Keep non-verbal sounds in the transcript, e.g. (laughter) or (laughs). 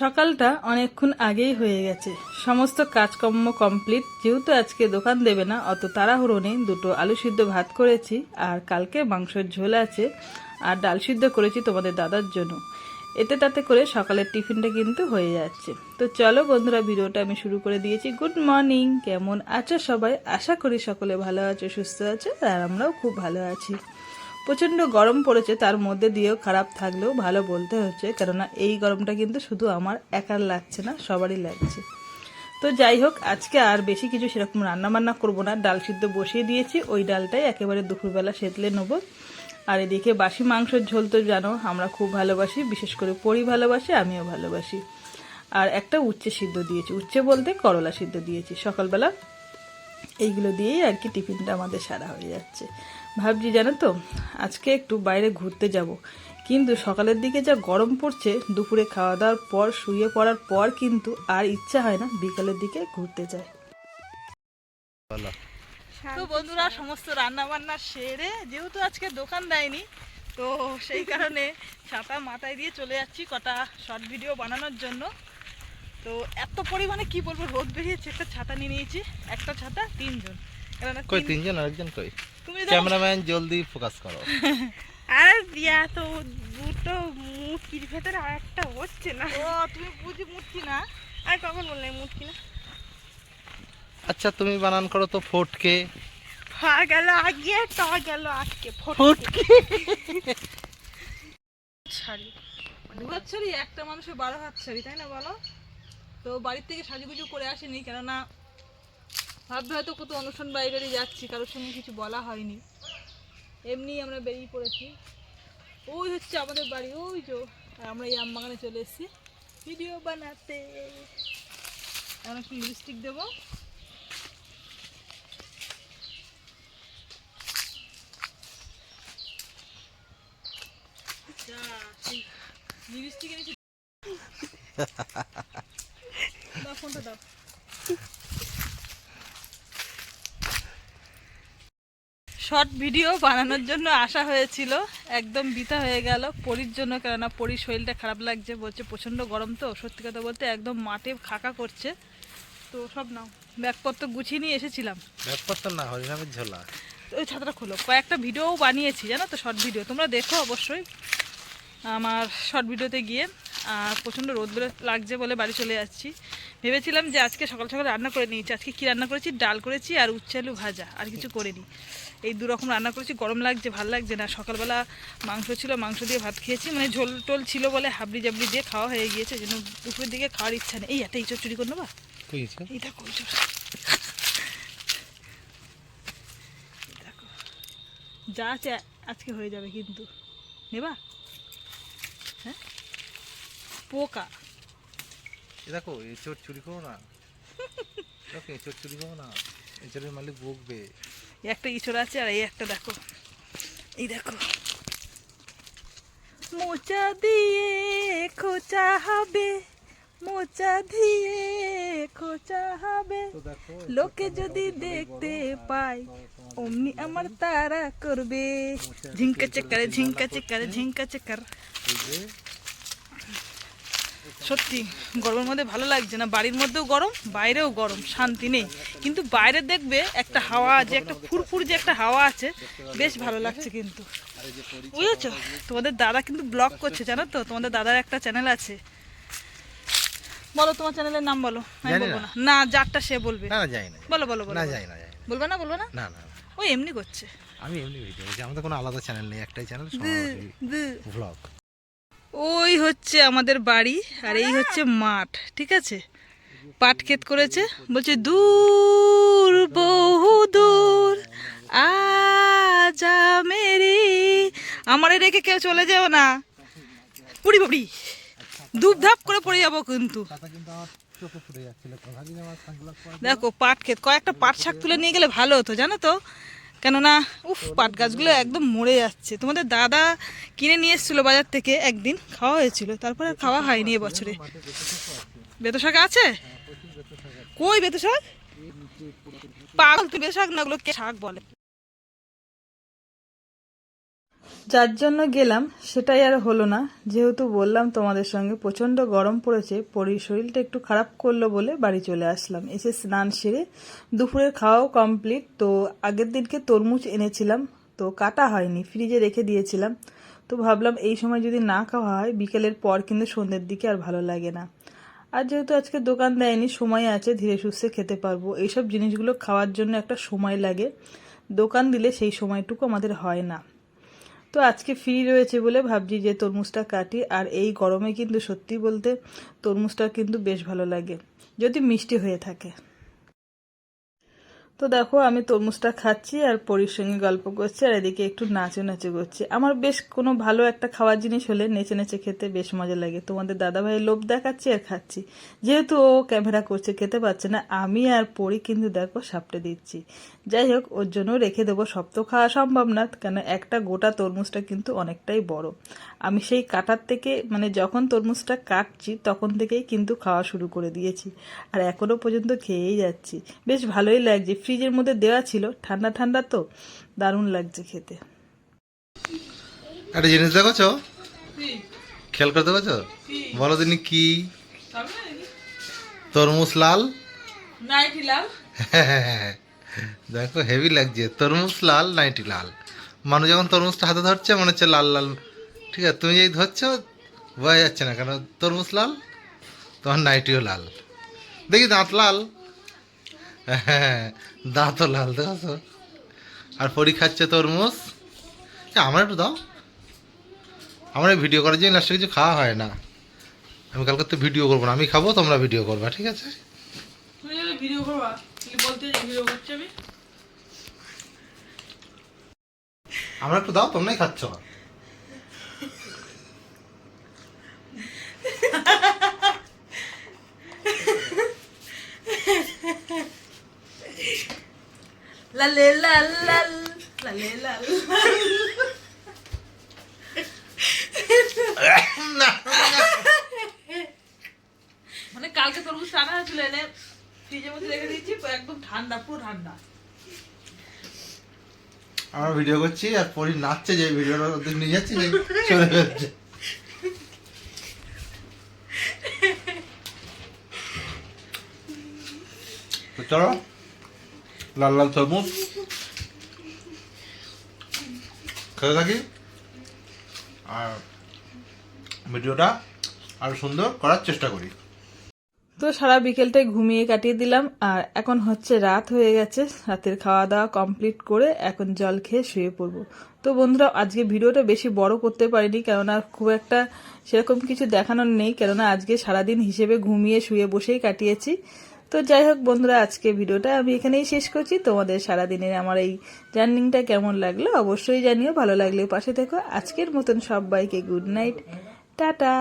সকালটা অনেকক্ষণ আগেই হয়ে গেছে। সমস্ত কাজকর্ম কমপ্লিট। যেহেতু আজকে দোকান দেবে না, অত তাড়াহুড়ো নেই। দুটো আলু সিদ্ধ ভাত করেছি, আর কালকে মাংসের ঝোল আছে, আর ডাল সিদ্ধ করেছি তোমাদের দাদার জন্য। এতে তাতে করে সকালের টিফিনটা কিন্তু হয়ে যাচ্ছে। তো চলো বন্ধুরা, ভিডিওটা আমি শুরু করে দিয়েছি। Good morning! কেমন আছো সবাই? আশা করি সকলে ভালো আছো, সুস্থ আছো, আর আমরাও খুব ভালো আছি। প্রচণ্ড গরম পড়েছে, তার মধ্যে দিয়েও খারাপ থাকলেও ভালো বলতে হচ্ছে, কেননা এই গরমটা কিন্তু শুধু আমার একার লাগছে না, সবারই লাগছে। তো যাই হোক, আজকে আর বেশি কিছু সেরকম রান্না বান্না করব না, ডাল সিদ্ধ বসিয়ে দিয়েছি, ওই ডালটাই একেবারে দুপুরবেলা সেতলে নেব। আর এদিকে বাসি মাংসের ঝোল তো জানো, আমরা খুব ভালোবাসি, বিশেষ করে পরি ভালোবাসি, আমিও ভালোবাসি। আর একটা উচ্ছে সিদ্ধ দিয়েছি, উচ্ছে বলতে করলা সিদ্ধ দিয়েছি, সকালবেলা এইগুলো দিয়েই আর কি টিফিনটা আমাদের সারা হয়ে যাচ্ছে। ভাবছি জানো তো আজকে একটু বাইরে ঘুরতে যাব। কিন্তু সকালের দিকে যা গরম পড়ছে দুপুরে খাওয়া দাওয়ার পর শুয়ে পড়ার পর কিন্তু আর ইচ্ছা হয় না বিকালের দিকে ঘুরতে যায় বলো। তো বন্ধুরা সমস্ত রান্না বান্না সেরে যেহেতু আজকে দোকান দেয়নি তো সেই কারণে ছাতা মাথায় দিয়ে চলে যাচ্ছি কটা শর্ট ভিডিও বানানোর জন্য। তো এত পরিমাণে কি বলব রোদ বেরিয়েছে একটা ছাতা নিয়ে নিয়েছি একটা ছাতা তিনজন। কই তিন- তিনজন আরেকজন কই? তুমি তো ক্যামেরাম্যান জলদি ফোকাস করো। (laughs) আর দিয়া তো দুটো মুটকির ভেতরে আর একটা হচ্ছে না। ও তুমি বুঝি মুটকি না? আর কখন বললে মুটকি না? আচ্ছা তুমি বানান করো তো ফোটকে। হা গেল আগে ট গেল আজকে ফটো ফোটকে? শাড়ি। দু শাড়ি একটা মানুষের বারো হাত শাড়ি তাই না বলো? তো বাড়ির থেকে সাজুগুজু করে আসেনি কেননা ভাববে হয়তো কত অনুষ্ঠান বাড়ি যাচ্ছি, কারোর সঙ্গে কিছু বলা হয়নি। এমনি আমরা বেরিয়ে পড়েছি। ওই হচ্ছে আমাদের বাড়ি, ওই যে, আর আমরা এই আম বাগানে চলে এসেছি। ভিডিও বানাতে। এখন একটু লিপস্টিক দেবো। লিপস্টিক এনেছি। ফোনটা দাও। শর্ট ভিডিও বানানোর জন্য আসা হয়েছিল। একদম বিতা হয়ে গেল। পরির জন্য কেননা পরির শরীরটা খারাপ লাগছে বলছে প্রচণ্ড গরম তো সত্যি কথা বলতে একদম মাঠে খাকা করছে। তো সব নাও ব্যাগপত্র গুছিয়ে নিয়ে এসেছিলাম। তো না হরিনামের ঝোলা। ওই ছাতাটা খোলো। কয়েকটা ভিডিও বানিয়েছি জানো তো শর্ট ভিডিও। তোমরা দেখো অবশ্যই আমার শর্ট ভিডিওতে গিয়ে আর প্রচণ্ড রোদ বেরো লাগছে বলে বাড়ি চলে যাচ্ছি। ভেবেছিলাম যে আজকে সকাল সকাল রান্না করে নিয়েছি। আজকে কী রান্না করেছি? ডাল করেছি আর উচ্ছে আলু ভাজা আর কিছু করিনি। এই দু রকম রান্না করেছি। গরম লাগছে ভালো লাগছে না। সকালবেলা মাংস ছিল মাংস দিয়ে ভাত খেয়েছি। মানে ঝোল টোল ছিল বলে হাবড়ি জাবড়ি দিয়ে খাওয়া হয়ে গিয়েছে। যেন দুপুরের দিকে খাওয়ার ইচ্ছা নেই। এই একটা ইঁচড় চুরি করে নেবা কইছো এই দেখো দেখো। যা আছে আজকে হয়ে যাবে কিন্তু। নেবা? হ্যাঁ? পোকা। এ দেখো এচোর চুরি করো না। দেখো এচোর চুরি করো না। এচোরের মালিক বকবে। এই একটা ইঁচড় আছে আর এই একটা দেখো। এই দেখো। মোচা দিয়ে খোঁচা হবে মোচা দিয়ে খোঁচা হবে। লোকে যদি দেখতে পায় অমনি আমার তারা করবে। ঝিঙ্কা চেকারে ঝিঙ্কা চেকারে ঝিঙ্কা চেকার। সত্যি গরমের মধ্যে ভালো লাগছে না। বাড়ির মধ্যেও গরম বাইরেও গরম শান্তি নেই। কিন্তু বাইরে দেখবে একটা হাওয়া যে একটা ফুরফুর যে একটা হাওয়া আছে বেশ ভালো লাগছে কিন্তু। বুঝেছ? তোমাদের দাদা কিন্তু ব্লগ করছে জানো তো? তোমাদের দাদার একটা চ্যানেল আছে। বলো তোমার চ্যানেলের নাম বলো। আমি বলব না। যারটা সে বলবে। না না যাই না। বলো বলো বলো না যাই না বলবে না বলবে না? না না। ওই এমনি করছে। আমি এমনি ভিডিও আমাদের কোনো আলাদা চ্যানেল নেই একটাই চ্যানেল। ব্লগ ওই হচ্ছে আমাদের বাড়ি আর এই হচ্ছে মাঠ, ঠিক আছে? পাট ক্ষেত করেছে, বলছে, দূর, বহু দূর, আজা মেরি আমারে রেখে কেউ চলে যাও না। পুড়ি পুড়ি ধূপ ধাপ করে পড়ে যাব কিন্তু। পরা দেখো, পাট ক্ষেত, কয়েকটা পাট শাক তুলে নিয়ে গেলে ভালো হতো, জানো তো? কেননা, উফ, পাট গাছগুলো একদম মরে যাচ্ছে। তোমাদের দাদা কিনে নিয়ে এসেছিল বাজার থেকে একদিন, খাওয়া হয়েছিল, তারপরে খাওয়া হয়নি এবছরে। বেতো শাক আছে? কই বেতো শাক? পাগল তুই বেতো শাক না, ওগুলো কে শাক বলে? যার জন্য গেলাম সেটাই আর হলো না। যেহেতু বললাম তোমাদের সঙ্গে প্রচণ্ড গরম পড়েছে, পরি শরীরটা একটু খারাপ করল বলে বাড়ি চলে আসলাম। এসে স্নান সেরে দুপুরের খাওয়াও কমপ্লিট তো আগের দিনকে তরমুজ এনেছিলাম, তো কাটা হয়নি, ফ্রিজে রেখে দিয়েছিলাম। তো ভাবলাম এই সময় যদি না খাওয়া হয়, বিকেলের পর কিন্তু সন্ধ্যের দিকে আর ভালো লাগে না। আর যেহেতু আজকে দোকান দেয়নি, সময় আছে, ধীরে সুস্থে খেতে পারব। এইসব জিনিসগুলো খাওয়ার জন্য একটা সময় লাগে। দোকান দিলে সেই সময়টুকু আমাদের হয় না। তো আজকে ফ্রি রয়েছে বলে ভাবছি যে তরমুজটা কাটি, আর এই গরমে কিন্তু সত্যি বলতে তরমুজটা কিন্তু বেশ ভালো লাগে, যদি মিষ্টি হয়ে থাকে। তো দেখো, আমি তরমুজটা খাচ্ছি আর পরির সঙ্গে গল্প করছি আর এদিকে একটু নাচে নাচে করছি। আমার বেশ কোনো ভালো একটা খাওয়ার জিনিস হলে নেচে নেচে খেতে বেশ মজা লাগে। তোমাদের দাদাভাই লোভ দেখাচ্ছি আর খাচ্ছি। যেহেতু ও ক্যামেরা করছে, খেতে পাচ্ছে না, আমি আর পরি কিন্তু দেখো সাপটে দিচ্ছি। যাই হোক, ওর জন্য রেখে দেবো, সব তো খাওয়া সম্ভব না, কেন একটা গোটা তরমুজটা কিন্তু অনেকটাই বড়। আমি সেই কাটার থেকে মানে যখন তরমুজটা কাটছি, তখন থেকেই কিন্তু খাওয়া শুরু করে দিয়েছি। আর এখনও পর্যন্ত খেয়েই যাচ্ছি। বেশ ভালোই লাগছে ফ্রিজের মধ্যে দেওয়া ছিল। ঠান্ডা ঠান্ডা তো দারুণ লাগছে খেতে। একটা জিনিস দেখেছ? খেয়াল করে দেখেছ বলো দিনি কি? তরমুজ লাল? নাইটি লাল? (laughs) দেখো হেভি লাগছে। তরমুজ লাল নাইটি লাল। মানুষ যখন তরমুজটা হাতে ধরছে মনে হচ্ছে লাল লাল। ঠিক আছে তুমি যেই ধরছো বোঝা যাচ্ছে না কেন। তরমুজ লাল তোমার নাইটিও লাল। দেখি দাঁত লাল। (laughs) হ্যাঁ দাঁতও লাল দেখো আর পরি খাচ্ছে তরমুজ? আমার একটু দাও। আমার ভিডিও করার জন্য লাস্টে কিছু খাওয়া হয় না। আমি কালকে তো ভিডিও করব না আমি খাব তোমরা ভিডিও করবা ঠিক আছে? ভিডিও করবা বলতে ভিডিও করছি আমি? আমার একটু দাও তোমরাই খাচ্ছ। লালে লাল লাল লালে লাল মানে কালকে তরমুজ আনা হয়েছিল এনে ফ্রিজের মধ্যে রেখে দিচ্ছি একদম ঠান্ডা পুরো ঠান্ডা। আমরা ভিডিও করছি আর পরি নাচছে যে ভিডিওটা ওদের নিয়ে যাচ্ছি যে চলে যাচ্ছে। চলো। লাল লাল তরমুজ। খেতে থাকি। আর ভিডিওটা আরও সুন্দর করার চেষ্টা করি। তো সারা বিকেলটাই ঘুমিয়ে কাটিয়ে দিলাম, আর এখন হচ্ছে রাত হয়ে গেছে। রাতের খাওয়া দাওয়া কমপ্লিট করে এখন জল খেয়ে শুয়ে পড়ব। তো বন্ধুরা, আজকে ভিডিওটা বেশি বড় করতে পারিনি, কেননা খুব একটা সেরকম কিছু দেখানোর নেই, কেননা আজকে সারাদিন হিসেবে ঘুমিয়ে শুয়ে বসেই কাটিয়েছি। তো যাই হোক বন্ধুরা, আজকে ভিডিওটা আমি এখানেই শেষ করছি। তোমাদের সারাদিনের আমার এই জার্নিংটা কেমন লাগল অবশ্যই জানিও, ভালো লাগলে পাশে দেখো আজকের মতন সবাইকে গুড নাইট। টাটা!